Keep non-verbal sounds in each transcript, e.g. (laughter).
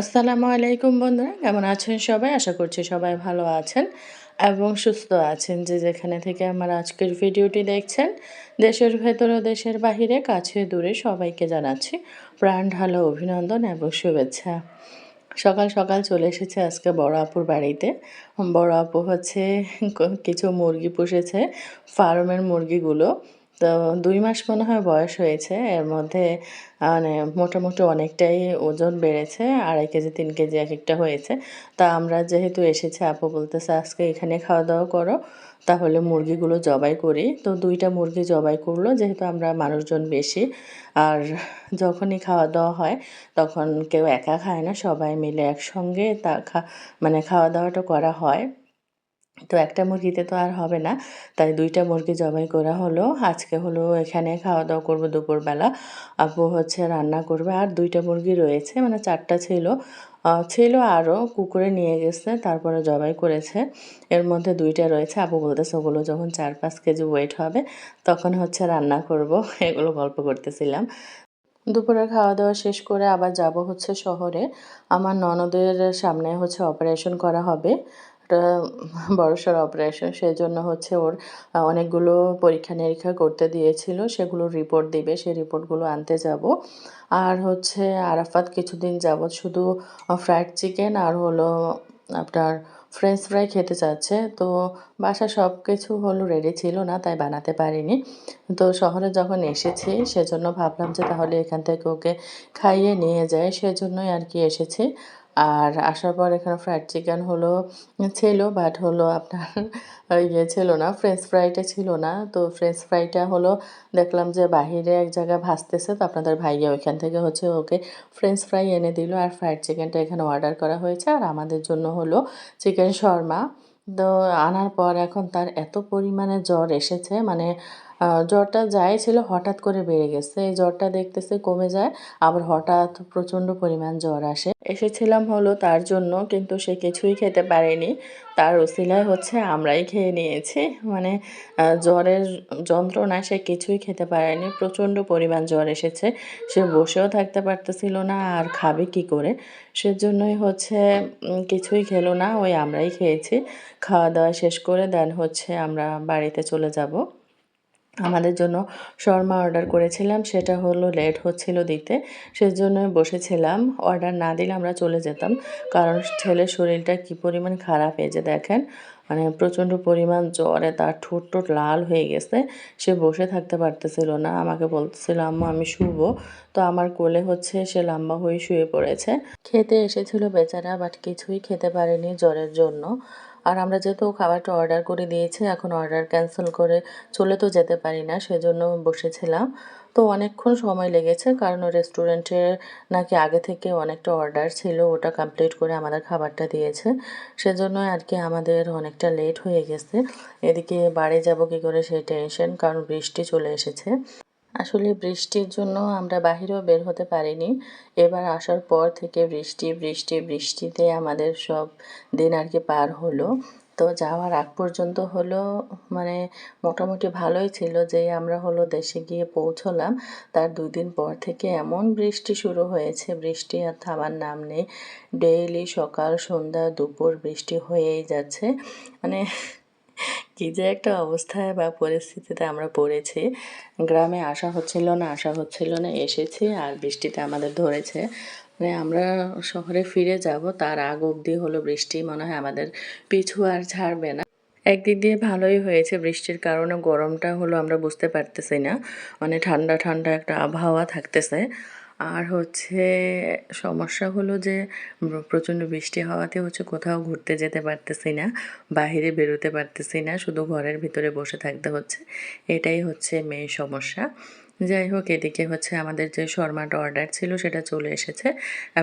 আসসালামু আলাইকুম বন্ধুরা, কেমন আছেন সবাই? আশা করছি সবাই ভালো আছেন এবং সুস্থ আছেন। যে যেখানে থেকে আমার আজকের ভিডিওটি দেখছেন, দেশের ভেতর ও দেশের বাহিরে, কাছে দূরে সবাইকে জানাচ্ছি প্রাণ ঢালো অভিনন্দন এবং শুভেচ্ছা। সকাল সকাল চলে এসেছে আজকে বড় আপুর বাড়িতে। বড় আপু হচ্ছে, কিছু মুরগি পুষেছে, ফার্মের মুরগিগুলো। তো দুই মাস মনে হয় বয়স হয়েছে। এর মধ্যে মানে মোটামুটি অনেকটাই ওজন বেড়েছে, আড়াই কেজি, তিন কেজি এক একটা হয়েছে। তা আমরা যেহেতু এসেছি, আপু বলতেছে, আজকে এখানে খাওয়া দাওয়া করো, তাহলে মুরগিগুলো জবাই করি। তো দুইটা মুরগি জবাই করল, যেহেতু আমরা মানুষজন বেশি। আর যখনই খাওয়া দাওয়া হয়, তখন কেউ একা খায় না, সবাই মিলে একসঙ্গে তা খা মানে খাওয়া দাওয়াটা করা হয়। তো একটা মুরগিতে তো আর হবে না। তাই দুইটা মুরগি জবাই করা হলো। আজকে হলো এখানে খাওয়া দাওয়া করব দুপুরবেলা। আপু হচ্ছে রান্না করবে। আর দুইটা মুরগি রয়েছে মানে চারটা ছিল। ছিল আরও কুকুরে নিয়ে গেছে, তারপরে জবাই করেছে। এর মধ্যে দুইটা রয়েছে। আপু বলতেছে ওগুলো যখন চার পাঁচ কেজি ওয়েট হবে, তখন হচ্ছে রান্না করব। (laughs) এগুলো গল্প করতেছিলাম। দুপুরে খাওয়া দাওয়া শেষ করে আবার যাব হচ্ছে শহরে। আমার ননদের সামনে হচ্ছে অপারেশন করা হবে। একটা বড়সড় অপারেশন সেই জন্য হচ্ছে ওর অনেকগুলো পরীক্ষা নিরীক্ষা করতে দিয়েছিল, সেগুলো রিপোর্ট দিবে, সেই রিপোর্টগুলো আনতে যাব। আর হচ্ছে আরাফাত কিছুদিন যাবৎ শুধু ফ্রাইড চিকেন আর হলো আপনার ফ্রেঞ্চ ফ্রাই খেতে চাচ্ছে। তো বাসা সব কিছু হলো রেডি ছিল না, তাই বানাতে পারিনি। তো শহরে যখন এসেছি, সেজন্য ভাবলাম যে তাহলে এখান থেকে ওকে খাইয়ে নিয়ে যায় সেজন্যই আর কি এসেছি। আর আসার পর এখানে ফ্রাইড চিকেন হলো, ছিল বাট হলো আপনার ইয়ে ছিল না ফ্রেঞ্চ ফ্রাইটা ছিল না। তো ফ্রেঞ্চ ফ্রাইটা হলো, দেখলাম যে বাহিরে এক জায়গায় ভাসতেছে তো আপনাদের ভাইয়া ওইখান থেকে হচ্ছে ওকে ফ্রেঞ্চ ফ্রাই এনে দিল আর ফ্রাইড চিকেনটা এখানে অর্ডার করা হয়েছে। আর আমাদের জন্য হলো চিকেন শর্মা। তো আনার পর এখন তার এত পরিমাণে জ্বর এসেছে মানে জ্বরটা যাই ছিল হঠাৎ করে বেড়ে গেছে। এই জ্বরটা দেখতেছে কমে যায়, আবার হঠাৎ প্রচণ্ড পরিমাণ জ্বর আসে। এসেছিলাম হলো তার জন্য, কিন্তু সে কিছুই খেতে পারেনি। তার ওসিলায় হচ্ছে আমরাই খেয়ে নিয়েছি। মানে জ্বরের যন্ত্রণা সে কিছুই খেতে পারেনি। প্রচণ্ড পরিমাণ জ্বর এসেছে। সে বসেও থাকতে পারতেছিল না, আর খাবে কি করে? সেজন্যই হচ্ছে কিছুই খেলো না, ওই আমরাই খেয়েছি। খাওয়া দাওয়া শেষ করে দেন হচ্ছে আমরা বাড়িতে চলে যাব। আমাদের জন্য শর্মা অর্ডার করেছিলাম, সেটা হলো লেট হচ্ছিল দিতে। সেজন্য বসেছিলাম। অর্ডার না দিলে আমরা চলে যেতাম। কারণ ছেলের শরীরটা কি পরিমাণ খারাপ হয়েছে দেখেন। মানে প্রচণ্ড পরিমাণ জ্বরে তার ঠোঁট ঠোঁট লাল হয়ে গেছে। সে বসে থাকতে পারতেছিল না। আমাকে বলতেছিল, আম্মু, আমি শুবো। তো আমার কোলে হচ্ছে সে লম্বা হয়ে শুয়ে পড়েছে। খেতে এসেছিল বেচারা, বাট কিছুই খেতে পারেনি জ্বরের জন্য। আর আমরা যেহেতু খাবারটা অর্ডার করে দিয়েছি, এখন অর্ডার ক্যান্সেল করে চলে তো যেতে পারি না, সেজন্য বসেছিলাম। তো অনেকক্ষণ সময় লেগেছে, কারণ রেস্টুরেন্টে নাকি আগে থেকে অনেকটা অর্ডার ছিল, ওটা কমপ্লিট করে আমাদের খাবারটা দিয়েছে। সেজন্য আর কি আমাদের অনেকটা লেট হয়ে গেছে। এদিকে বাড়ি যাব কি করে সেই টেনশন কারণ বৃষ্টি চলে এসেছে। আসলে বৃষ্টির জন্য আমরা বাহিরেও বের হতে পারিনি। এবার আসার পর থেকে বৃষ্টি বৃষ্টি, বৃষ্টিতে আমাদের সব দিন আর কি পার হলো। তো যাওয়ার আগ পর্যন্ত হলো মানে মোটামুটি ভালোই ছিল যে আমরা হলো দেশে গিয়ে পৌঁছলাম। তার দুই দিন পর থেকে এমন বৃষ্টি শুরু হয়েছে, বৃষ্টি আর থামার নাম নেই। ডেইলি সকাল, সন্ধ্যা, দুপুর বৃষ্টি হয়েই যাচ্ছে। মানে কী যে একটা অবস্থায় বা পরিস্থিতিতে আমরা পড়েছি, গ্রামে আসা হচ্ছিল না, আসা হচ্ছিল না, এসেছি আর বৃষ্টিতে আমাদের ধরেছে। মানে আমরা শহরে ফিরে যাব, তার আগ অবধি হলো বৃষ্টি, মনে হয় আমাদের পিছু আর ছাড়বে না। একদিক দিয়ে ভালোই হয়েছে বৃষ্টির কারণে, গরমটা হলো আমরা বুঝতে পারতেছি না। মানে ঠান্ডা ঠান্ডা একটা আবহাওয়া থাকতেছে। আর হচ্ছে সমস্যা হলো যে প্রচণ্ড বৃষ্টি হওয়াতে হচ্ছে কোথাও ঘুরতে যেতে পারতেছি না বাহিরে বেরোতে পারতেছি না, শুধু ঘরের ভিতরে বসে থাকতে হচ্ছে। এটাই হচ্ছে মেন সমস্যা। যাই হোক, এদিকে হচ্ছে আমাদের যে শর্মাটা অর্ডার ছিল সেটা চলে এসেছে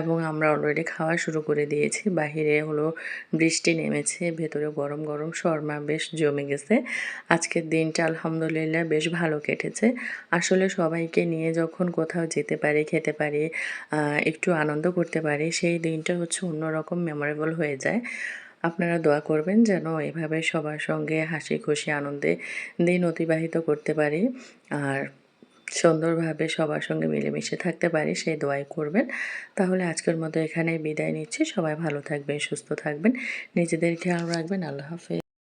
এবং আমরা অলরেডি খাওয়া শুরু করে দিয়েছি। বাহিরে হলো বৃষ্টি নেমেছে, ভেতরে গরম গরম শর্মা বেশ জমে গেছে। আজকের দিনটা আলহামদুলিল্লাহ বেশ ভালো কেটেছে। আসলে সবাইকে নিয়ে যখন কোথাও যেতে পারি, খেতে পারি একটু আনন্দ করতে পারি, সেই দিনটা হচ্ছে অন্যরকম মেমোরেবল হয়ে যায়। আপনারা দোয়া করবেন যেন এভাবে সবার সঙ্গে হাসি খুশি আনন্দে দিন অতিবাহিত করতে পারি। আর সুন্দরভাবে সবার সঙ্গে মিলেমিশে থাকতে পারি, সেই দোয়াই করবেন। তাহলে আজকের মতো এখানেই বিদায় নিচ্ছি। সবাই ভালো থাকবেন, সুস্থ থাকবেন। নিজেদের খেয়াল রাখবেন। আল্লাহ হাফেজ।